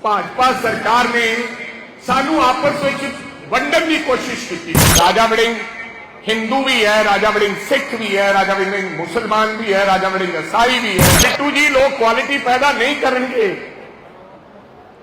ਭਾਜਪਾ ਸਰਕਾਰ ਨੇ ਸਾਨੂੰ ਆਪਸ ਵਿੱਚ ਵੰਡਣ ਦੀ ਕੋਸ਼ਿਸ਼ ਕੀਤੀ। ਰਾਜਾ ਵੜਿੰਗ ਹਿੰਦੂ ਵੀ ਹੈ, ਰਾਜਾ ਵੜਿੰਗ ਸਿੱਖ ਵੀ ਹੈ, ਰਾਜਾ ਵੜਿੰਗ ਮੁਸਲਮਾਨ ਵੀ ਹੈ, ਰਾਜਾ ਵੜਿੰਗ ਈਸਾਈ ਵੀ ਹੈ। ਬਿੱਟੂ ਜੀ, ਲੋਕ ਕੁਆਲਿਟੀ ਪੈਦਾ ਨਹੀਂ ਕਰਨਗੇ।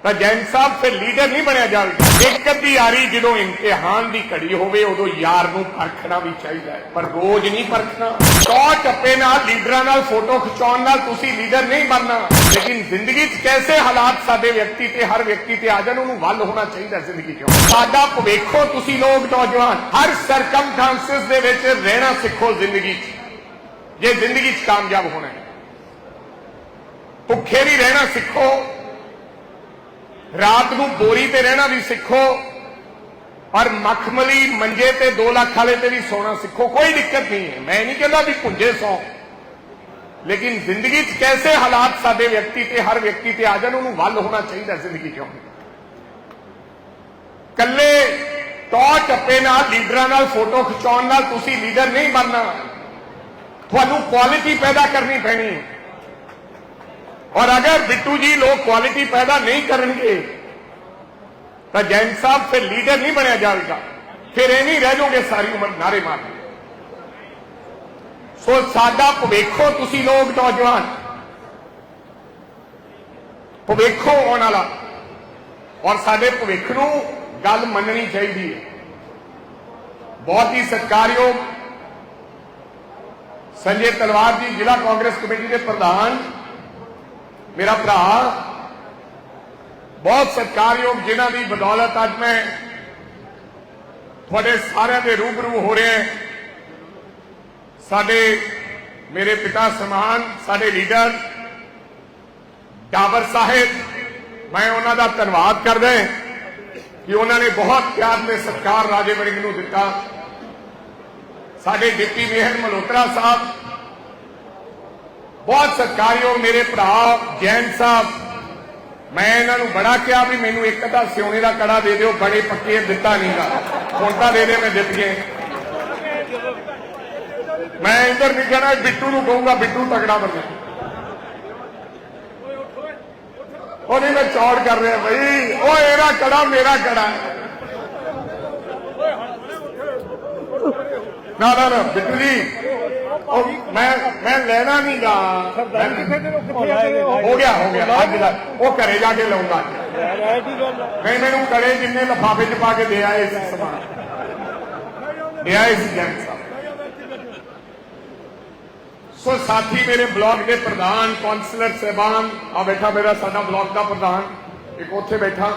ਤਾਂ ਜੈਨ ਸਾਹਿਬ ਫਿਰ ਲੀਡਰ ਨਹੀਂ ਬਣਿਆ ਜਾਵੇ। ਇੱਕ ਅੱਧੀ ਆਰੀ ਜਦੋਂ ਇਮਤਿਹਾਨ ਦੀ ਘੜੀ ਹੋਵੇ, ਉਦੋਂ ਯਾਰ ਨੂੰ ਪਰਖਣਾ ਵੀ ਚਾਹੀਦਾ ਹੈ। ਪਰ ਰੋਜ਼ ਨਹੀਂ ਪਰਖਣਾ। ਸੌ ਟੱਪੇ ਨਾਲ, ਲੀਡਰਾਂ ਨਾਲ, ਫੋਟੋ ਖਿਚਾਉਣ ਨਾਲ ਤੁਸੀਂ ਲੀਡਰ ਨਹੀਂ ਬਣਨਾ। ਲੇਕਿਨ ਜ਼ਿੰਦਗੀ 'ਚ ਕੈਸੇ ਹਾਲਾਤ ਸਾਡੇ ਵਿਅਕਤੀ ਤੇ ਹਰ ਵਿਅਕਤੀ ਤੇ ਆ ਜਾਣ, ਉਹਨੂੰ ਵੱਲ ਹੋਣਾ ਚਾਹੀਦਾ ਜ਼ਿੰਦਗੀ 'ਚ। ਸਾਡਾ ਭਵਿੱਖੋ ਤੁਸੀਂ ਲੋਕ ਨੌਜਵਾਨ, ਹਰ ਸਰਕਮਸਟੈਂਸਸ ਦੇ ਵਿੱਚ ਰਹਿਣਾ ਸਿੱਖੋ ਜ਼ਿੰਦਗੀ 'ਚ। ਜੇ ਜ਼ਿੰਦਗੀ 'ਚ ਕਾਮਯਾਬ ਹੋਣਾ ਹੈ। ਭੁੱਖੇ ਨਹੀਂ ਰਹਿਣਾ ਸਿੱਖੋ। ਰਾਤ ਨੂੰ ਬੋਰੀ ਤੇ ਰਹਿਣਾ ਵੀ ਸਿੱਖੋ ਔਰ ਮਖਮਲੀ ਮੰਜੇ ਤੇ 2 ਲੱਖ ਵਾਲੇ ਤੇ ਵੀ ਸੋਣਾ ਸਿੱਖੋ, ਕੋਈ ਦਿੱਕਤ ਨਹੀਂ ਹੈ। ਮੈਂ ਨਹੀਂ ਕਹਿੰਦਾ ਵੀ ਪੁੰਜੇ ਸੌ, ਲੇਕਿਨ ਜ਼ਿੰਦਗੀ 'ਚ ਕੈਸੇ ਹਾਲਾਤ ਸਾਡੇ ਵਿਅਕਤੀ ਤੇ ਹਰ ਵਿਅਕਤੀ ਤੇ ਆ ਜਾਣ, ਉਹਨੂੰ ਵੱਲ ਹੋਣਾ ਚਾਹੀਦਾ ਜ਼ਿੰਦਗੀ 'ਚ। ਕੱਲੇ ਟੌ ਟੱਪੇ ਨਾਲ, ਲੀਡਰਾਂ ਨਾਲ ਫੋਟੋ ਖਿਚਾਉਣ ਨਾਲ ਤੁਸੀਂ ਲੀਡਰ ਨਹੀਂ ਬਣਨਾ। ਤੁਹਾਨੂੰ ਕੁਆਲਿਟੀ ਪੈਦਾ ਕਰਨੀ ਪੈਣੀ ਹੈ। ਔਰ ਅਗਰ ਬਿੱਟੂ ਜੀ ਲੋਕ ਕੁਆਲਿਟੀ ਪੈਦਾ ਨਹੀਂ ਕਰਨਗੇ, ਤਾਂ ਜੈਨ ਸਾਹਿਬ ਫਿਰ ਲੀਡਰ ਨਹੀਂ ਬਣਿਆ ਜਾਵੇਗਾ। ਫਿਰ ਇਹ ਨਹੀਂ ਰਹਿ ਜਾਓਗੇ, ਸਾਰੀ ਉਮਰ ਨਾਰੇ ਮਾਰਦੇ ਸੋ ਸਾਡਾ ਭਵਿੱਖੋ ਤੁਸੀਂ ਲੋਕ ਨੌਜਵਾਨ, ਭਵਿੱਖੋ ਆਉਣ ਵਾਲਾ, ਔਰ ਸਾਡੇ ਭਵਿੱਖ ਨੂੰ ਗੱਲ ਮੰਨਣੀ ਚਾਹੀਦੀ ਹੈ। ਬਹੁਤ ਹੀ ਸਤਿਕਾਰਯੋਗ ਸੰਜੇ ਤਲਵਾਰ ਜੀ, ਜ਼ਿਲ੍ਹਾ ਕਾਂਗਰਸ ਕਮੇਟੀ ਦੇ ਪ੍ਰਧਾਨ ਮੇਰਾ ਭਰਾ, ਬਹੁਤ ਸਤਿਕਾਰਯੋਗ ਜਿਨ੍ਹਾਂ ਦੀ ਬਦੌਲਤ ਅੱਜ ਮੈਂ ਤੁਹਾਡੇ ਸਾਰਿਆਂ ਦੇ ਰੂਬਰੂ ਹੋ ਰਿਹਾ ਸਾਡੇ ਮੇਰੇ ਪਿਤਾ ਸਮਾਨ, ਸਾਡੇ ਲੀਡਰ, ਡਾਬਰ ਸਾਹਿਬ, ਮੈਂ ਉਹਨਾਂ ਦਾ ਧੰਨਵਾਦ ਕਰਦਾ ਕਿ ਉਹਨਾਂ ਨੇ ਬਹੁਤ ਪਿਆਰ ਤੇ ਸਤਿਕਾਰ ਰਾਜੇ ਵੜਿੰਗ ਨੂੰ ਦਿੱਤਾ। ਸਾਡੇ ਡਿਪਟੀ ਮੇਹਰ ਮਲਹੋਤਰਾ ਸਾਹਿਬ ਬਹੁਤ ਸਤਿਕਾਰਯੋਗ ਮੇਰੇ ਭਰਾ ਜੈਨ ਸਾਹਿਬ। ਮੈਂ ਇਹਨਾਂ ਨੂੰ ਬੜਾ ਕਿਹਾ ਵੀ ਮੈਨੂੰ ਇੱਕ ਤਾਂ ਸਿਉਣੇ ਦਾ ਕੜਾ ਦੇ ਦਿਓ, ਬੜੇ ਪੱਕੇ ਦਿੱਤਾ ਨਹੀਂਗਾ ਹੁਣ ਤਾਂ ਦੇ ਦੇ, ਮੈਂ ਜਿੱਤ ਗਏ ਮੈਂ ਇੱਧਰ ਨਹੀਂ ਕਹਿਣਾ, ਬਿੱਟੂ ਨੂੰ ਕਹੂੰਗਾ, ਬਿੱਟੂ ਤਗੜਾ ਬੰਦਾ। ਉਹ ਨਹੀਂ, ਮੈਂ ਚੌੜ ਕਰ ਰਿਹਾ ਬਈ। ਉਹ ਇਹਦਾ ਕੜਾ, ਮੇਰਾ ਕੜਾ। ਨਾ ਨਾ ਨਾ, ਬਿੱਟੂ ਜੀ ਉਹ ਮੈਂ ਮੈਂ ਲੈਣਾ ਨਹੀਂ ਗਾ ਹੋ ਗਿਆ ਹੋ ਗਿਆ ਅੱਜ ਦਾ। ਉਹ ਘਰੇ ਜਾ ਕੇ ਲਊਂਗਾ ਨਹੀਂ ਮੈਨੂੰ ਕੜੇ ਜਿੰਨੇ ਲਫਾਫੇ ਚ ਪਾ ਕੇ ਦੇ ਆਏ ਸੀ ਸਮਾਨ। ਦੇ ਆਏ ਸੀ ਜੈਨ ਸਾਹਿਬ। ਸੋ ਸਾਥੀ ਮੇਰੇ ਬਲਾਕ ਦੇ ਪ੍ਰਧਾਨ ਕਾਉਂਸਲਰ ਸਹਿਬਾਨ ਆ ਬੈਠਾ ਮੇਰਾ ਸਾਡਾ ਬਲਾਕ ਦਾ ਪ੍ਰਧਾਨ ਇੱਕ ਉੱਥੇ ਬੈਠਾ।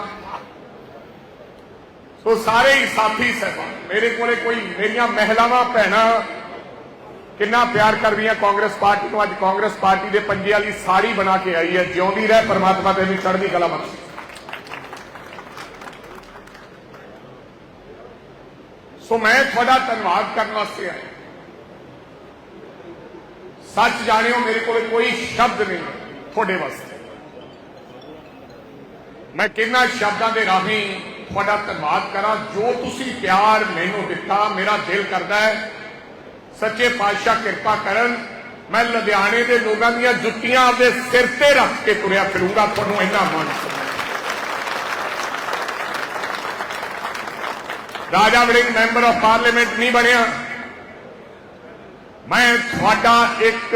ਸੋ ਸਾਰੇ ਹੀ ਸਾਥੀ ਸਹਿਬਾਨ ਮੇਰੇ ਕੋਲੇ ਕੋਈ ਮੇਰੀਆਂ ਮਹਿਲਾਵਾਂ ਭੈਣਾਂ ਕਿੰਨਾ ਪਿਆਰ ਕਰਦੀ ਕਰਦੀਆਂ ਕਾਂਗਰਸ ਪਾਰਟੀ ਨੂੰ? ਅੱਜ ਕਾਂਗਰਸ ਪਾਰਟੀ ਦੇ ਪੰਜੇ ਵਾਲੀ ਸਾੜੀ ਬਣਾ ਕੇ ਆਈ ਹੈ, ਜਿਉਂਦੀ ਰਹਿ ਪਰਮਾਤਮਾ ਤੇਰੀ ਚੜ੍ਹਦੀ ਕਲਾ ਬਖਸ਼ੇ ਸੋ ਮੈਂ ਤੁਹਾਡਾ ਧੰਨਵਾਦ ਕਰਨ ਵਾਸਤੇ ਆਇਆ। ਸੱਚ ਜਾਣਿਓ, ਮੇਰੇ ਕੋਲ ਕੋਈ ਸ਼ਬਦ ਨਹੀਂ ਤੁਹਾਡੇ ਵਾਸਤੇ। ਮੈਂ ਕਿੰਨਾ ਸ਼ਬਦਾਂ ਦੇ ਰਾਹੀਂ ਤੁਹਾਡਾ ਧੰਨਵਾਦ ਕਰਾਂ। ਜੋ ਤੁਸੀਂ ਪਿਆਰ ਮੈਨੂੰ ਦਿੱਤਾ, ਮੇਰਾ ਦਿਲ ਕਰਦਾ ਹੈ ਸੱਚੇ ਪਾਤਸ਼ਾਹ ਕਿਰਪਾ ਕਰਨ, ਮੈਂ ਲੁਧਿਆਣੇ ਦੇ ਲੋਕਾਂ ਦੀਆਂ ਜੁੱਤੀਆਂ ਆਪਦੇ ਸਿਰ ਤੇ ਰੱਖ ਕੇ ਤੁਰਿਆ ਫਿਰੂੰਗਾ, ਤੁਹਾਨੂੰ ਇੰਨਾ ਮਾਣ Raja Warring member of parliament ਨਹੀਂ ਬਣਿਆ। ਮੈਂ ਤੁਹਾਡਾ ਇੱਕ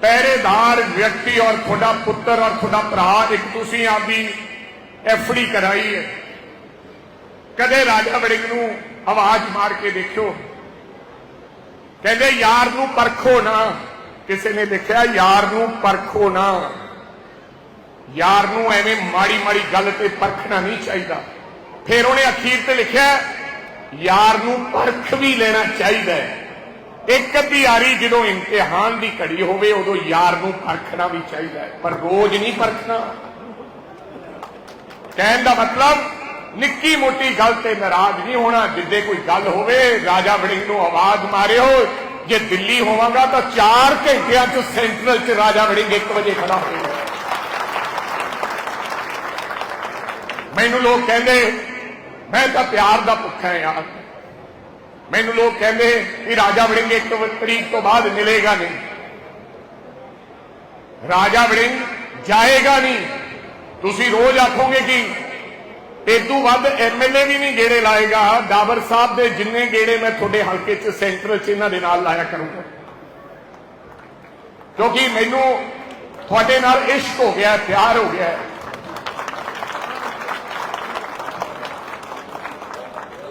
ਪਹਿਰੇਦਾਰ ਵਿਅਕਤੀ ਔਰ ਤੁਹਾਡਾ ਪੁੱਤਰ ਔਰ ਤੁਹਾਡਾ ਭਰਾ, ਇੱਕ ਤੁਸੀਂ ਆਪਦੀ ਐਫਡੀ ਕਰਾਈ ਹੈ। ਕਦੇ ਰਾਜਾ ਵੜਿੰਗ ਨੂੰ ਆਵਾਜ਼ ਮਾਰ ਕੇ ਦੇਖਿਓ। ਕਹਿੰਦੇ, ਯਾਰ ਨੂੰ ਪਰਖੋ ਨਾ। ਕਿਸੇ ਨੇ ਲਿਖਿਆ, ਯਾਰ ਨੂੰ ਪਰਖੋ ਨਾ। ਯਾਰ ਨੂੰ ਐਵੇਂ ਮਾੜੀ ਮਾੜੀ ਗੱਲ ਤੇ ਪਰਖਣਾ ਨਹੀਂ ਚਾਹੀਦਾ। ਫਿਰ ਉਹਨੇ ਅਖੀਰ ਤੇ ਲਿਖਿਆ, ਯਾਰ ਨੂੰ ਪਰਖ ਵੀ ਲੈਣਾ ਚਾਹੀਦਾ ਹੈ। ਇੱਕ ਅੱਧੀ ਆਰੀ ਜਦੋਂ ਇਮਤਿਹਾਨ ਦੀ ਘੜੀ ਹੋਵੇ, ਉਦੋਂ ਯਾਰ ਨੂੰ ਪਰਖਣਾ ਵੀ ਚਾਹੀਦਾ ਹੈ। ਪਰ ਰੋਜ਼ ਨਹੀਂ ਪਰਖਣਾ। ਕਹਿਣ ਦਾ ਮਤਲਬ ਨਿੱਕੀ ਮੋਟੀ ਗੱਲ ਤੇ ਨਾਰਾਜ਼ ਨਹੀਂ ਹੋਣਾ, ਜਿੱਦੇ ਕੋਈ ਗੱਲ ਹੋਵੇ, ਰਾਜਾ ਵੜਿੰਗ ਨੂੰ ਆਵਾਜ਼ ਮਾਰਿਓ। ਜੇ ਦਿੱਲੀ ਹੋਵਾਂਗਾ ਤਾਂ 4 ਘੰਟਿਆਂ ਚ ਸੈਂਟਰਲ ਚ ਰਾਜਾ ਵੜਿੰਗ 1 ਵਜੇ ਖੜਾ ਹੋਵੇਗਾ ਮੈਨੂੰ ਲੋਕ ਕਹਿੰਦੇ, ਮੈਂ ਤਾਂ ਪਿਆਰ ਦਾ ਭੁੱਖਾ ਯਾਰ। ਮੈਨੂੰ ਲੋਕ ਕਹਿੰਦੇ ਕਿ ਰਾਜਾ ਵੜਿੰਗ ਇੱਕ ਤਰੀਕ ਤੋਂ ਬਾਅਦ ਮਿਲੇਗਾ ਨਹੀਂ। ਰਾਜਾ ਵੜਿੰਗ ਜਾਏਗਾ ਨਹੀਂ। ਤੁਸੀਂ ਰੋਜ਼ ਆਖੋਗੇ ਕਿ ਇਦੋਂ ਵੱਧ ਐਮਐਲਏ ਵੀ ਨਹੀਂ ਗੇੜੇ ਲਾਏਗਾ। ਡਾਬਰ ਸਾਹਿਬ ਦੇ ਜਿੰਨੇ ਗੇੜੇ ਮੈਂ ਤੁਹਾਡੇ ਹਲਕੇ 'ਚ ਸੈਂਟਰ 'ਚ ਇਹਨਾਂ ਦੇ ਨਾਲ ਲਾਇਆ ਕਰੂੰਗਾ। ਕਿਉਂਕਿ ਮੈਨੂੰ ਤੁਹਾਡੇ ਨਾਲ ਇਸ਼ਕ ਹੋ ਗਿਆ, ਪਿਆਰ ਹੋ ਗਿਆ। ਹੈ।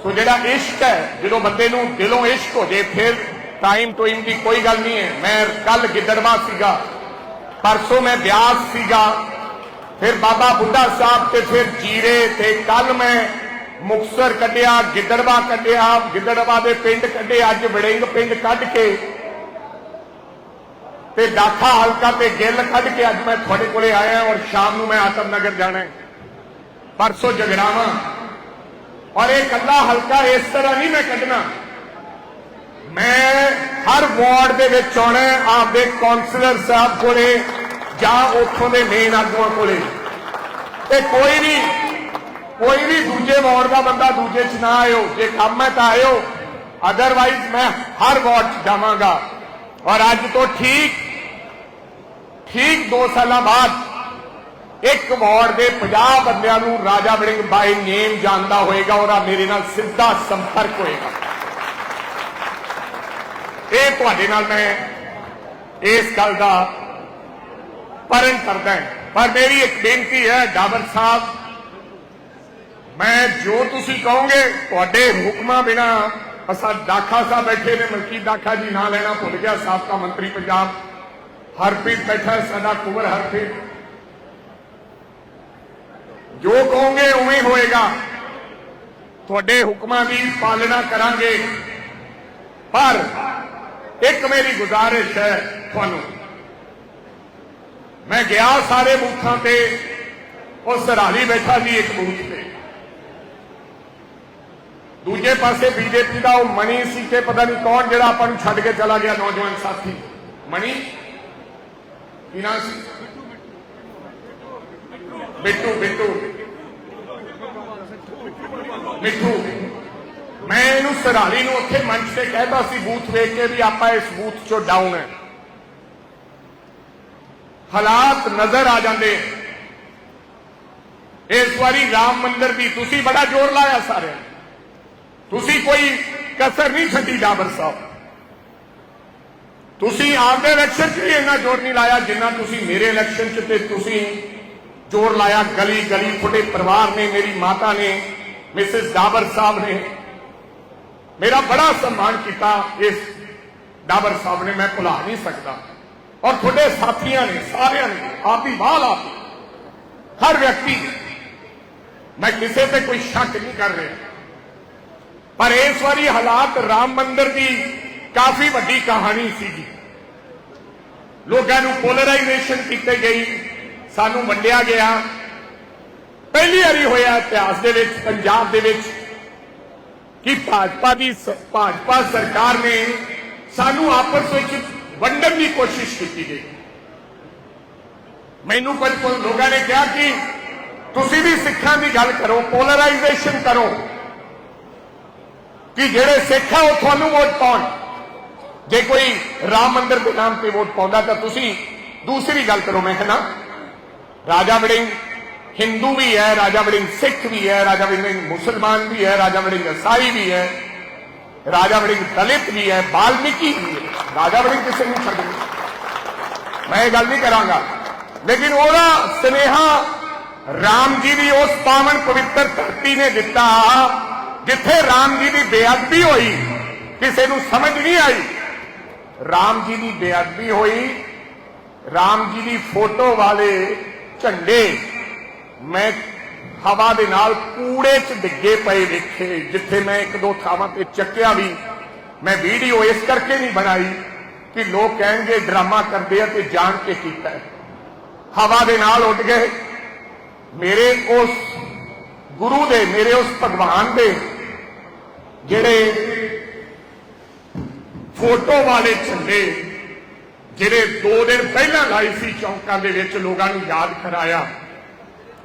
ਸੋ ਜਿਹੜਾ ਇਸ਼ਕ ਹੈ, ਜਦੋਂ ਬੰਦੇ ਨੂੰ ਦਿਲੋਂ ਇਸ਼ਕ ਹੋ ਜੇ ਫਿਰ ਟਾਈਮ ਟੂਇਮ ਦੀ ਕੋਈ ਗੱਲ ਨਹੀਂ ਹੈ। ਮੈਂ ਕੱਲ ਗਿੱਦੜਵਾ ਸੀਗਾ, ਪਰਸੋਂ ਮੈਂ ਬਿਆਸ ਸੀਗਾ। ਫਿਰ ਬਾਬਾ ਬੁੱਢਾ ਸਾਹਿਬ ਤੇ ਫਿਰ ਜੀਰੇ ਤੇ ਕੱਲ ਮੈਂ ਮੁਕਸਰ ਕੱਢਿਆ, ਗਿੱਦੜਵਾ ਕੱਢਿਆ, ਗਿੱਦੜਵਾ ਦੇ ਪਿੰਡ ਕੱਢੇ, ਅੱਜ ਵੜਿੰਗ ਪਿੰਡ ਕੱਢ ਕੇ ਤੇ ਦਾਖਾ ਹਲਕਾ ਤੇ ਗਿੱਲ ਕੱਢ ਕੇ ਅੱਜ ਮੈਂ ਤੁਹਾਡੇ ਕੋਲੇ ਆਇਆ ਔਰ ਸ਼ਾਮ ਨੂੰ ਮੈਂ ਆਤਮ ਨਗਰ ਜਾਣਾ ਹੈ। ਪਰਸੋਂ ਜਗਰਾਵਾਂ। ਔਰ ਇਹ ਕੱਲਾ ਹਲਕਾ ਇਸ ਤਰ੍ਹਾਂ ਨਹੀਂ ਮੈਂ ਕੱਢਣਾ। ਮੈਂ ਹਰ ਵਾਰਡ ਦੇ ਵਿੱਚ ਆਉਣਾ ਆਪਦੇ ਕਾਉਂਸਲਰ ਸਾਹਿਬ ਕੋਲੇ ਜਾਂ ਉੱਥੋਂ ਦੇ ਮੇਨ ਆਗੂਆਂ ਕੋਲੇ। ਤੇ ਕੋਈ ਵੀ ਕੋਈ ਵੀ ਦੂਜੇ ਵਾਰਡ ਦਾ ਬੰਦਾ ਦੂਜੇ ਚ ਨਾ ਆਇਓ, ਜੇ ਕੰਮ ਹੈ ਤਾਂ ਆਇਓ। ਅਦਰਵਾਈਜ਼ ਮੈਂ ਹਰ ਵਾਰਡ ਚ ਜਾਵਾਂਗਾ। ਔਰ ਅੱਜ ਤੋਂ ਠੀਕ ਠੀਕ 2 ਸਾਲਾਂ ਬਾਅਦ ਇੱਕ ਵਾਰਡ ਦੇ 50 ਬੰਦਿਆਂ ਨੂੰ ਰਾਜਾ ਵੜਿੰਗ ਬਾਈ ਨੇਮ ਜਾਣਦਾ ਹੋਏਗਾ ਔਰ ਮੇਰੇ ਨਾਲ ਸਿੱਧਾ ਸੰਪਰਕ ਹੋਏਗਾ। ਇਹ ਤੁਹਾਡੇ ਨਾਲ ਮੈਂ ਇਸ ਗੱਲ ਦਾ ਪਰਨ ਕਰਦਾ ਹਾਂ। ਪਰ ਮੇਰੀ ਇੱਕ ਬੇਨਤੀ ਹੈ, ਡਾਬਰ ਸਾਹਿਬ, ਮੈਂ ਜੋ ਤੁਸੀਂ ਕਹੋਗੇ, ਤੁਹਾਡੇ ਹੁਕਮਾਂ ਬਿਨਾ ਅਸਾਂ ਦਾਖਾ ਸਾਹਿਬ ਬੈਠੇ ਨੇ ਮਲਕੀ ਦਾਖਾ ਜੀ ਨਾਂ ਲੈਣਾ ਭੁੱਲ ਗਿਆ, ਸਾਬਕਾ ਮੰਤਰੀ ਪੰਜਾਬ, ਹਰਪ੍ਰੀਤ ਬੈਠਾ ਸਾਡਾ ਕੁਵਰ ਹਰਪ੍ਰੀਤ। ਜੋ ਕਹੋਗੇ ਉਵੇਂ ਹੋਏਗਾ। ਤੁਹਾਡੇ ਹੁਕਮਾਂ ਦੀ ਪਾਲਣਾ ਕਰਾਂਗੇ। ਪਰ ਇੱਕ ਮੇਰੀ ਗੁਜ਼ਾਰਿਸ਼ ਹੈ ਤੁਹਾਨੂੰ। ਮੈਂ ਗਿਆ ਸਾਰੇ ਬੂਥਾਂ ਤੇ, ਉਹ ਸਰਾਲੀ ਬੈਠਾ ਸੀ ਇੱਕ ਬੂਥ ਤੇ। ਦੂਜੇ ਪਾਸੇ ਬੀਜੇਪੀ ਦਾ ਉਹ ਮਣੀ ਸੀ ਤੇ ਪਤਾ ਨਹੀਂ ਕੌਣ ਜਿਹੜਾ ਆਪਾਂ ਨੂੰ ਛੱਡ ਕੇ ਚਲਾ ਗਿਆ ਨੌਜਵਾਨ ਸਾਥੀ। ਮਣੀ ਕੀ ਸੀ? ਬਿੱਟੂ ਬਿੱਟੂ ਮਿੱਠੂ। ਮੈਂ ਇਹਨੂੰ ਸਰਾਲੀ ਨੂੰ ਉੱਥੇ ਮੰਚ ਤੇ ਕਹਿਤਾ ਸੀ, ਬੂਥ ਵੇਖ ਕੇ ਵੀ ਆਪਾਂ ਇਸ ਬੂਥ ਚੋਂ ਡਾਊਨ ਹੈ। ਹਾਲਾਤ ਨਜ਼ਰ ਆ ਜਾਂਦੇ ਇਸ ਵਾਰੀ ਰਾਮ ਮੰਦਿਰ ਦੀ ਤੁਸੀਂ ਬੜਾ ਜ਼ੋਰ ਲਾਇਆ ਸਾਰਿਆਂ ਤੁਸੀਂ ਕੋਈ ਕਸਰ ਨਹੀਂ ਛੱਡੀ ਡਾਬਰ ਸਾਹਿਬ। ਤੁਸੀਂ ਆਪਦੇ ਇਲੈਕਸ਼ਨ 'ਚ ਵੀ ਇੰਨਾ ਜ਼ੋਰ ਨਹੀਂ ਲਾਇਆ ਜਿੰਨਾ ਤੁਸੀਂ ਮੇਰੇ ਇਲੈਕਸ਼ਨ 'ਚ ਤੇ ਤੁਸੀਂ ਜ਼ੋਰ ਲਾਇਆ। ਗਲੀ ਗਲੀ ਤੁਹਾਡੇ ਪਰਿਵਾਰ ਨੇ, ਮੇਰੀ ਮਾਤਾ ਨੇ, ਮਿਸਿਸ ਡਾਬਰ ਸਾਹਿਬ ਨੇ। ਮੇਰਾ ਬੜਾ ਸਨਮਾਨ ਕੀਤਾ ਇਸ ਡਾਬਰ ਸਾਹਿਬ ਨੇ, ਮੈਂ ਭੁਲਾ ਨਹੀਂ ਸਕਦਾ। ਔਰ ਤੁਹਾਡੇ ਸਾਥੀਆਂ ਨੇ ਸਾਰਿਆਂ ਨੇ ਆਪ ਮਾਲ ਬਾਲ ਆਪ ਹਰ ਵਿਅਕਤੀ ਮੈਂ ਕਿਸੇ ਤੇ ਕੋਈ ਸ਼ੱਕ ਨਹੀਂ ਕਰ ਰਿਹਾ ਪਰ ਇਸ ਵਾਰੀ ਹਾਲਾਤ ਰਾਮ ਮੰਦਿਰ ਦੀ ਕਾਫੀ ਵੱਡੀ ਕਹਾਣੀ ਸੀਗੀ ਲੋਕਾਂ ਨੂੰ ਪੋਲਰਾਈਜੇਸ਼ਨ ਕੀਤੇ ਗਈ ਸਾਨੂੰ ਵੰਡਿਆ ਗਿਆ ਪਹਿਲੀ ਵਾਰੀ ਹੋਇਆ ਇਤਿਹਾਸ ਦੇ ਵਿੱਚ ਪੰਜਾਬ ਦੇ ਵਿੱਚ ਕਿ ਭਾਜਪਾ ਦੀ ਭਾਜਪਾ ਸਰਕਾਰ ਨੇ ਸਾਨੂੰ ਆਪਸ ਵਿੱਚ ਵੰਡਣ ਦੀ ਕੋਸ਼ਿਸ਼ ਕੀਤੀ ਗਈ। ਮੈਨੂੰ ਕੁਝ ਲੋਕਾਂ ਨੇ ਕਿਹਾ ਕਿ ਤੁਸੀਂ ਵੀ ਸਿੱਖਾਂ ਦੀ ਗੱਲ ਕਰੋ ਪੋਲਰਾਈਜੇਸ਼ਨ ਕਰੋ। ਕਿ ਜਿਹੜੇ ਸਿੱਖ ਆ, ਉਹ ਤੁਹਾਨੂੰ ਵੋਟ ਪਾਉਣ। ਜੇ ਕੋਈ ਰਾਮ ਮੰਦਿਰ ਦੇ ਨਾਮ ਤੇ ਵੋਟ ਪਾਉਂਦਾ, ਤਾਂ ਤੁਸੀਂ ਦੂਸਰੀ ਗੱਲ ਕਰੋ, ਮੈਂ ਕਹਿੰਦਾ, ਰਾਜਾ ਵੜਿੰਗ ਹਿੰਦੂ ਵੀ ਹੈ, ਰਾਜਾ ਵੜਿੰਗ ਸਿੱਖ ਵੀ ਹੈ, ਰਾਜਾ ਵੜਿੰਗ ਮੁਸਲਮਾਨ ਵੀ ਹੈ, ਰਾਜਾ ਵੜਿੰਗ ਈਸਾਈ ਵੀ ਹੈ, ਰਾਜਾ ਵੜਿੰਗ ਦਲਿਤ ਵੀ ਹੈ, ਬਾਲਮੀਕੀ ਵੀ ਹੈ। ਰਾਜਾ ਵੜਿੰਗ ਕਿਸੇ ਨੂੰ ਛੱਡ ਮੈਂ ਇਹ ਗੱਲ ਨਹੀਂ ਕਰਾਂਗਾ। ਲੇਕਿਨ ਉਹਦਾ ਸਨੇਹਾ ਰਾਮ ਜੀ ਦੀ ਉਸ ਪਾਵਨ ਪਵਿੱਤਰ ਧਰਤੀ ਨੇ ਦਿੱਤਾ, ਜਿੱਥੇ ਰਾਮ ਜੀ ਦੀ ਬੇਅਦਬੀ ਹੋਈ, ਕਿਸੇ ਨੂੰ ਸਮਝ ਨਹੀਂ ਆਈ। ਰਾਮ ਜੀ ਦੀ ਬੇਅਦਬੀ ਹੋਈ, ਰਾਮ ਜੀ ਦੀ ਫੋਟੋ ਵਾਲੇ ਝੰਡੇ ਮੈਂ ਹਵਾ ਦੇ ਨਾਲ ਕੂੜੇ 'ਚ ਡਿੱਗੇ ਪਏ ਵੇਖੇ, ਜਿੱਥੇ ਮੈਂ ਇੱਕ ਦੋ ਥਾਵਾਂ ਤੇ ਚੱਕਿਆ ਵੀ ਮੈਂ ਵੀਡੀਓ ਇਸ ਕਰਕੇ ਨਹੀਂ ਬਣਾਈ ਕਿ ਲੋਕ ਕਹਿਣਗੇ ਡਰਾਮਾ ਕਰਦੇ ਆ ਤੇ ਜਾਣ ਕੇ ਕੀਤਾ ਹੈ। ਹਵਾ ਦੇ ਨਾਲ ਉੱਡ ਗਏ। ਮੇਰੇ ਉਸ ਗੁਰੂ ਦੇ, ਮੇਰੇ ਉਸ ਭਗਵਾਨ ਦੇ ਜਿਹੜੇ ਫੋਟੋ ਵਾਲੇ ਝੰਡੇ ਜਿਹੜੇ 2 ਦਿਨ ਪਹਿਲਾਂ ਲਾਈ ਸੀ ਚੌਂਕਾਂ ਦੇ ਵਿੱਚ ਲੋਕਾਂ ਨੂੰ ਯਾਦ ਕਰਾਇਆ,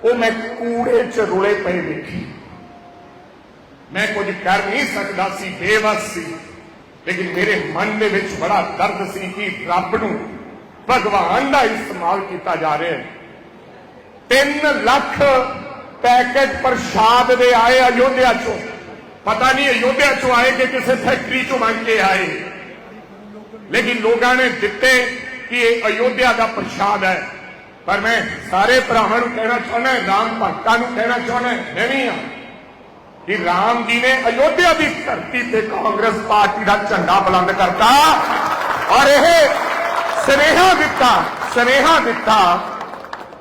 ਉਹ ਮੈਂ ਕੂੜੇ 'ਚ ਰੁਲੇ ਪਏ ਵੇਖੀ। ਮੈਂ ਕੁਝ ਕਰ ਨਹੀਂ ਸਕਦਾ ਸੀ, ਬੇਵਸ ਸੀ। ਲੇਕਿਨ ਮੇਰੇ ਮਨ ਦੇ ਵਿੱਚ ਬੜਾ ਦਰਦ ਸੀ ਕਿ ਰੱਬ ਨੂੰ ਭਗਵਾਨ ਦਾ ਇਸਤੇਮਾਲ ਕੀਤਾ ਜਾ ਰਿਹਾ ਹੈ। 3 ਲੱਖ ਪੈਕੇਟ ਪ੍ਰਸ਼ਾਦ ਦੇ ਆਏ ਅਯੋਧਿਆ ਚੋਂ। ਪਤਾ ਨਹੀਂ ਅਯੋਧਿਆ ਚੋਂ ਆਏ ਕਿ ਕਿਸੇ ਫੈਕਟਰੀ ਚੋਂ ਮੰਗ ਕੇ ਆਏ। ਲੇਕਿਨ ਲੋਕਾਂ ਨੇ ਦਿੱਤੇ ਕਿ ਇਹ ਅਯੋਧਿਆ ਦਾ ਪ੍ਰਸ਼ਾਦ ਹੈ। ਪਰ ਮੈਂ ਸਾਰੇ ਭਰਾਵਾਂ ਨੂੰ ਕਹਿਣਾ ਚਾਹੁੰਦਾ, ਰਾਮ ਭਗਤਾਂ ਨੂੰ ਕਹਿਣਾ ਚਾਹੁੰਦਾ, ਮੈਂ ਵੀ ਹਾਂ। ਕਿ ਰਾਮ ਜੀ ਨੇ ਅਯੋਧਿਆ ਦੀ ਧਰਤੀ ਤੇ ਕਾਂਗਰਸ ਪਾਰਟੀ ਦਾ ਝੰਡਾ ਬੁਲੰਦ ਕਰਤਾ ਔਰ ਇਹ ਸਨੇਹਾ ਦਿੱਤਾ ਸਨੇਹਾ ਦਿੱਤਾ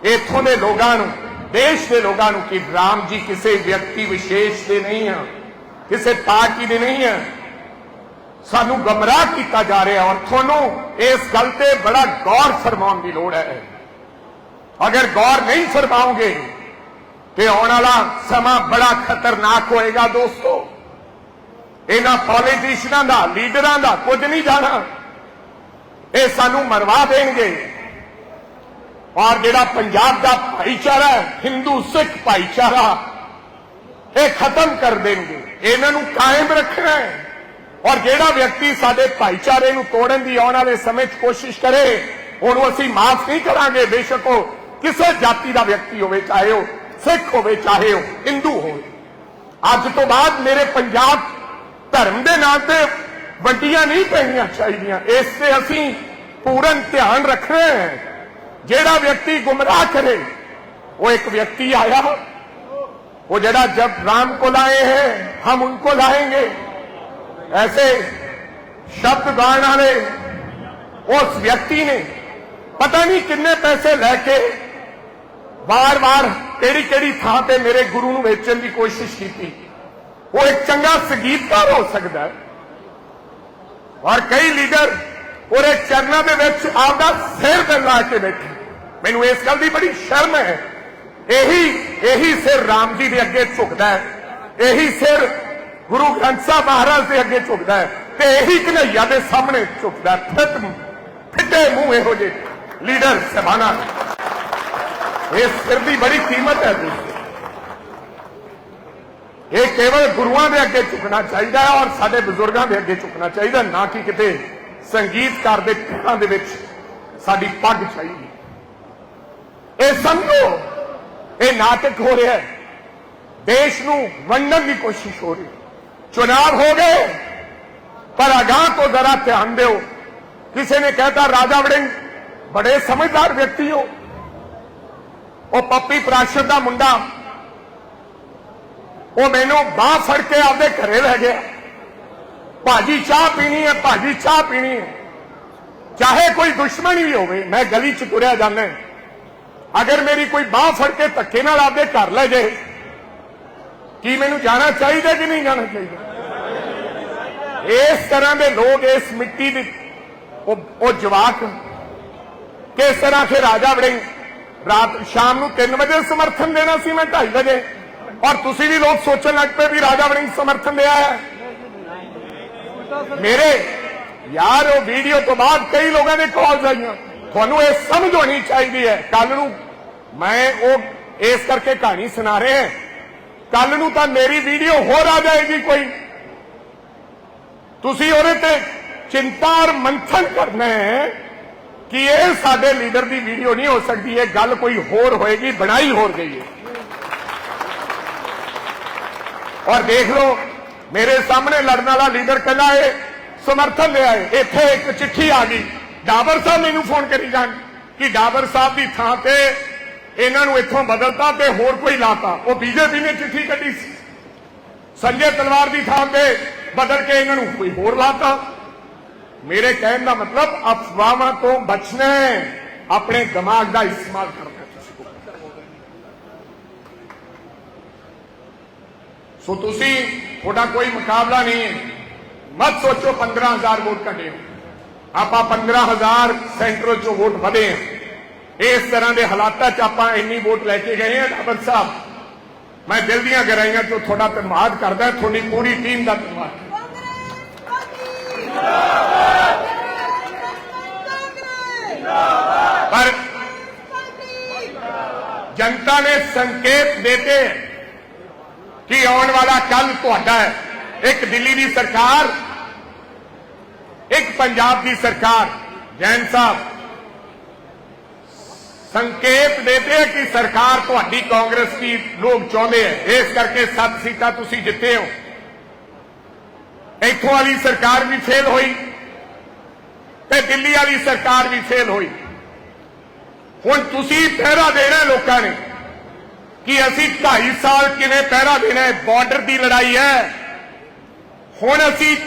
ਇੱਥੋਂ ਦੇ ਲੋਕਾਂ ਨੂੰ, ਦੇਸ਼ ਦੇ ਲੋਕਾਂ ਨੂੰ ਕਿ ਰਾਮ ਜੀ ਕਿਸੇ ਵਿਅਕਤੀ ਵਿਸ਼ੇਸ਼ ਦੇ ਨਹੀਂ ਆ, ਕਿਸੇ ਪਾਰਟੀ ਦੇ ਨਹੀਂ ਆ। ਸਾਨੂੰ ਗਮਰਾਹ ਕੀਤਾ ਜਾ ਰਿਹਾ ਔਰ ਤੁਹਾਨੂੰ ਇਸ ਗੱਲ ਤੇ ਬੜਾ ਗੌਰ ਫਰਮਾਉਣ ਦੀ ਲੋੜ ਹੈ। ਅਗਰ ਗੌਰ ਨਹੀਂ ਫਰਮਾਓਗੇ ਤੇ ਆਉਣ ਵਾਲਾ ਸਮਾਂ ਬੜਾ ਖਤਰਨਾਕ ਹੋਏਗਾ ਦੋਸਤੋ। ਇਹਨਾਂ ਪੋਲੀਟੀਸ਼ੀਅਨਾਂ ਦਾ ਲੀਡਰਾਂ ਦਾ ਕੁਝ ਨਹੀਂ ਜਾਣਾ। ਇਹ ਸਾਨੂੰ ਮਰਵਾ ਦੇਣਗੇ। ਔਰ ਜਿਹੜਾ ਪੰਜਾਬ ਦਾ ਭਾਈਚਾਰਾ ਹੈ ਹਿੰਦੂ ਸਿੱਖ ਭਾਈਚਾਰਾ, ਇਹ ਖਤਮ ਕਰ ਦੇਣਗੇ। ਇਹਨਾਂ ਨੂੰ ਕਾਇਮ ਰੱਖਣਾ ਹੈ। ਔਰ ਜਿਹੜਾ ਵਿਅਕਤੀ ਸਾਡੇ ਭਾਈਚਾਰੇ ਨੂੰ ਤੋੜਨ ਦੀ ਆਉਣ ਵਾਲੇ ਸਮੇਂ 'ਚ ਕੋਸ਼ਿਸ਼ ਕਰੇ, ਉਹਨੂੰ ਅਸੀਂ ਮਾਫ ਨਹੀਂ ਕਰਾਂਗੇ। ਬੇਸ਼ੱਕ ਉਹ ਕਿਸੇ ਜਾਤੀ ਦਾ ਵਿਅਕਤੀ ਹੋਵੇ, ਚਾਹੇ ਉਹ ਸਿੱਖ ਹੋਵੇ ਚਾਹੇ ਉਹ ਹਿੰਦੂ ਹੋਵੇ ਅੱਜ ਤੋਂ ਬਾਅਦ ਮੇਰੇ ਪੰਜਾਬ ਧਰਮ ਦੇ ਨਾਂ ਤੇ ਵੰਡੀਆਂ ਨਹੀਂ ਪੈਣੀਆਂ ਚਾਹੀਦੀਆਂ ਇਸ ਤੇ ਅਸੀਂ ਪੂਰਨ ਧਿਆਨ ਰੱਖਣਾ ਹੈ ਜਿਹੜਾ ਵਿਅਕਤੀ ਗੁੰਮਰਾਹ ਕਰੇ वो एक व्यक्ति आया वो जरा जब राम को लाए हैं हम उनको लाएंगे ऐसे शब्द गाने वाले उस व्यक्ति ने पता नहीं किन्ने पैसे लेके ਵਾਰ ਵਾਰ ਕਿਹੜੀ ਕਿਹੜੀ ਥਾਂ ਤੇ ਮੇਰੇ ਗੁਰੂ ਨੂੰ ਵੇਚਣ ਦੀ ਕੋਸ਼ਿਸ਼ ਕੀਤੀ? ਉਹ ਇੱਕ ਚੰਗਾ ਸੰਗੀਤਕਾਰ ਹੋ ਸਕਦਾ ਹੈ। ਔਰ ਕਈ ਲੀਡਰ ਉਹਦੇ ਚਰਨਾਂ ਦੇ ਵਿੱਚ ਆਪਦਾ ਸਿਰ ਤੇ ਕੇ ਬੈਠੇ। ਮੈਨੂੰ ਇਸ ਗੱਲ ਦੀ ਬੜੀ ਸ਼ਰਮ ਹੈ। ਇਹੀ ਇਹੀ ਸਿਰ ਰਾਮ ਜੀ ਦੇ ਅੱਗੇ ਝੁਕਦਾ ਹੈ। ਇਹੀ ਸਿਰ ਗੁਰੂ ਗ੍ਰੰਥ ਸਾਹਿਬ ਮਹਾਰਾਜ ਦੇ ਅੱਗੇ ਝੁਕਦਾ ਹੈ। ਤੇ ਇਹੀ ਕਨਈਆ ਦੇ ਸਾਹਮਣੇ ਝੁਕਦਾ ਫਿੱਟ, ਫਿੱਟੇ ਮੂੰਹ ਇਹੋ ਜਿਹੇ ਲੀਡਰ ਸਭਾਨਾ ਇਸ ਸਿਰ ਦੀ ਬੜੀ ਕੀਮਤ ਹੈ ਦੋਸਤੋ। ਇਹ ਕੇਵਲ ਗੁਰੂਆਂ ਦੇ ਅੱਗੇ ਝੁਕਣਾ ਚਾਹੀਦਾ ਹੈ ਔਰ ਸਾਡੇ ਬਜ਼ੁਰਗਾਂ ਦੇ ਅੱਗੇ ਝੁਕਣਾ ਚਾਹੀਦਾ, ਨਾ ਕਿ ਕਿਤੇ ਸੰਗੀਤਕਾਰ ਦੇ ਪਿੱਛਾਂ ਦੇ ਵਿੱਚ ਸਾਡੀ ਪੱਗ ਚਾਹੀਦੀ ਇਹ ਸਮਝੋ, ਇਹ ਨਾਟਕ ਹੋ ਰਿਹਾ ਹੈ। ਦੇਸ਼ ਨੂੰ ਵੰਡਣ ਦੀ ਕੋਸ਼ਿਸ਼ ਹੋ ਰਹੀ ਹੈ। ਚੁਣਾਵ ਹੋ ਗਏ, ਪਰ ਅਗਾਹ ਤੋਂ ਜ਼ਰਾ ਧਿਆਨ ਦਿਓ। ਕਿਸੇ ਨੇ ਕਹਿਤਾ, ਰਾਜਾ ਵੜਿੰਗ, ਬੜੇ ਸਮਝਦਾਰ ਵਿਅਕਤੀ ਹੋ। ਉਹ ਪੱਪੀ ਪ੍ਰਾਸ਼ਰ ਦਾ ਮੁੰਡਾ। ਉਹ ਮੈਨੂੰ ਬਾਹ ਫੜ ਕੇ ਆਪਦੇ ਘਰੇ ਲੈ ਗਿਆ। ਭਾਜੀ ਚਾਹ ਪੀਣੀ ਹੈ, ਭਾਜੀ ਚਾਹ ਪੀਣੀ ਹੈ। ਚਾਹੇ ਕੋਈ ਦੁਸ਼ਮਣ ਵੀ ਹੋਵੇ, ਮੈਂ ਗਲੀ ਚ ਤੁਰਿਆ ਜਾਂਦਾ ਅਗਰ ਮੇਰੀ ਕੋਈ ਬਾਹ ਫੜ ਕੇ ਧੱਕੇ ਨਾਲ ਆਪਦੇ ਘਰ ਲੈ ਜਾਏ, ਕੀ ਮੈਨੂੰ ਜਾਣਾ ਚਾਹੀਦਾ ਕਿ ਨਹੀਂ ਜਾਣਾ ਚਾਹੀਦਾ? ਇਸ ਤਰ੍ਹਾਂ ਦੇ ਲੋਕ ਇਸ ਮਿੱਟੀ ਦੀ ਉਹ ਜਵਾਕ ਕਿਸ ਤਰ੍ਹਾਂ ਫਿਰ ਰਾਜਾ ਵੜਿੰਗ ਰਾਤ ਸ਼ਾਮ ਨੂੰ 3 ਵਜੇ ਸਮਰਥਨ ਦੇਣਾ ਸੀ ਮੈਂ 2:30 ਵਜੇ। ਔਰ ਤੁਸੀਂ ਵੀ ਲੋਕ ਸੋਚਣ ਲੱਗ ਪਏ ਵੀ ਰਾਜਾ ਵੜਿੰਗ ਸਮਰਥਨ ਲਿਆ ਹੈ। ਮੇਰੇ, ਯਾਰ, ਉਹ ਵੀਡੀਓ ਤੋਂ ਬਾਅਦ ਕਈ ਲੋਕਾਂ ਦੇ ਕਾਲਸ ਆਈਆਂ। ਤੁਹਾਨੂੰ ਇਹ ਸਮਝ ਹੋਣੀ ਚਾਹੀਦੀ ਹੈ। ਕੱਲ ਨੂੰ ਮੈਂ ਉਹ ਇਸ ਕਰਕੇ ਕਹਾਣੀ ਸੁਣਾ ਰਿਹਾ ਕੱਲ ਨੂੰ ਤਾਂ ਮੇਰੀ ਵੀਡੀਓ ਹੋਰ ਆ ਜਾਏਗੀ ਕੋਈ। ਤੁਸੀਂ ਉਹਦੇ ਤੇ ਚਿੰਤਾ ਔਰ ਮੰਥਨ ਕਰਨਾ ਹੈ। ਕਿ ਇਹ ਸਾਡੇ ਲੀਡਰ ਦੀ ਵੀਡੀਓ ਨਹੀਂ ਹੋ ਸਕਦੀ, ਇਹ ਗੱਲ ਕੋਈ ਹੋਰ ਹੋਏਗੀ, ਬਣਾਈ ਹੋਰ ਗਈ ਹੈ। ਔਰ ਦੇਖ ਲਓ, ਮੇਰੇ ਸਾਹਮਣੇ ਲੜਨ ਵਾਲਾ ਲੀਡਰ ਕਹਿੰਦਾ ਇਹ ਸਮਰਥਨ ਲਿਆ ਹੈ ਇੱਥੇ ਇੱਕ ਚਿੱਠੀ ਆ ਗਈ। ਡਾਬਰ ਸਾਹਿਬ ਮੈਨੂੰ ਫੋਨ ਕਰੀ ਜਾਣ, ਕਿ ਡਾਬਰ ਸਾਹਿਬ ਦੀ ਥਾਂ ਤੇ ਇਹਨਾਂ ਨੂੰ ਇੱਥੋਂ ਬਦਲਤਾ ਤੇ ਹੋਰ ਕੋਈ ਲਾਤਾ। ਉਹ ਬੀਜੇਪੀ ਨੇ ਚਿੱਠੀ ਕੱਢੀ ਸੀ। ਸੰਜੇ ਤਲਵਾਰ ਦੀ ਥਾਂ ਤੇ ਬਦਲ ਕੇ ਇਹਨਾਂ ਨੂੰ ਕੋਈ ਹੋਰ ਲਾਤਾ। ਮੇਰੇ ਕਹਿਣ ਦਾ ਮਤਲਬ ਅਫਵਾਹਾਂ ਤੋਂ ਬਚਣਾ ਆਪਣੇ ਦਿਮਾਗ ਦਾ ਇਸਤੇਮਾਲ ਕਰਨਾ ਸੋ ਤੁਸੀਂ, ਤੁਹਾਡਾ ਕੋਈ ਮੁਕਾਬਲਾ ਨਹੀਂ ਹੈ। ਮਤ ਸੋਚੋ 15000 ਵੋਟ ਕੱਢੇ ਆਪਾਂ 15000 ਸੈਂਟਰ ਚੋਂ ਵੋਟ ਵਧੇ ਹਾਂ। ਇਸ ਤਰ੍ਹਾਂ ਦੇ ਹਾਲਾਤਾਂ 'ਚ ਆਪਾਂ ਇੰਨੀ ਵੋਟ ਲੈ ਕੇ ਗਏ ਹਾਂ ਡਾਬਰ ਸਾਹਿਬ। ਮੈਂ ਦਿਲ ਦੀਆਂ ਗਹਿਰਾਈਆਂ 'ਚੋਂ ਤੁਹਾਡਾ ਧੰਨਵਾਦ ਕਰਦਾ, ਤੁਹਾਡੀ ਪੂਰੀ ਟੀਮ ਦਾ ਧੰਨਵਾਦ। ਪਰ ਜਨਤਾ ਨੇ ਸੰਕੇਤ ਦੇਤੇ ਕਿ ਆਉਣ ਵਾਲਾ ਕੱਲ ਤੁਹਾਡਾ ਹੈ। ਇੱਕ ਦਿੱਲੀ ਦੀ ਸਰਕਾਰ, ਇੱਕ ਪੰਜਾਬ ਦੀ ਸਰਕਾਰ। ਜੈਨ ਸਾਹਿਬ, ਸੰਕੇਤ ਦੇਤੇ ਕਿ ਸਰਕਾਰ ਤੁਹਾਡੀ ਕਾਂਗਰਸ ਦੀ ਲੋਕ ਚਾਹੁੰਦੇ ਹੈ। ਇਸ ਕਰਕੇ ਸੱਤ ਸੀਟਾਂ ਤੁਸੀਂ ਜਿੱਤੇ ਹੋ। ਇੱਥੋਂ ਵਾਲੀ ਸਰਕਾਰ ਵੀ ਫੇਲ ਹੋਈ। ਤੇ ਦਿੱਲੀ ਵਾਲੀ ਸਰਕਾਰ ਵੀ ਫੇਲ ਹੋਈ। ਹੁਣ ਤੁਸੀਂ ਪਹਿਰਾ ਦੇਣਾ ਲੋਕਾਂ ਨੇ ਕਿ ਅਸੀਂ 2.5 ਸਾਲ ਕਿਵੇਂ ਪਹਿਰਾ ਦੇਣਾ ਹੈ? ਬਾਰਡਰ ਦੀ ਲੜਾਈ ਹੈ। ਹੁਣ ਅਸੀਂ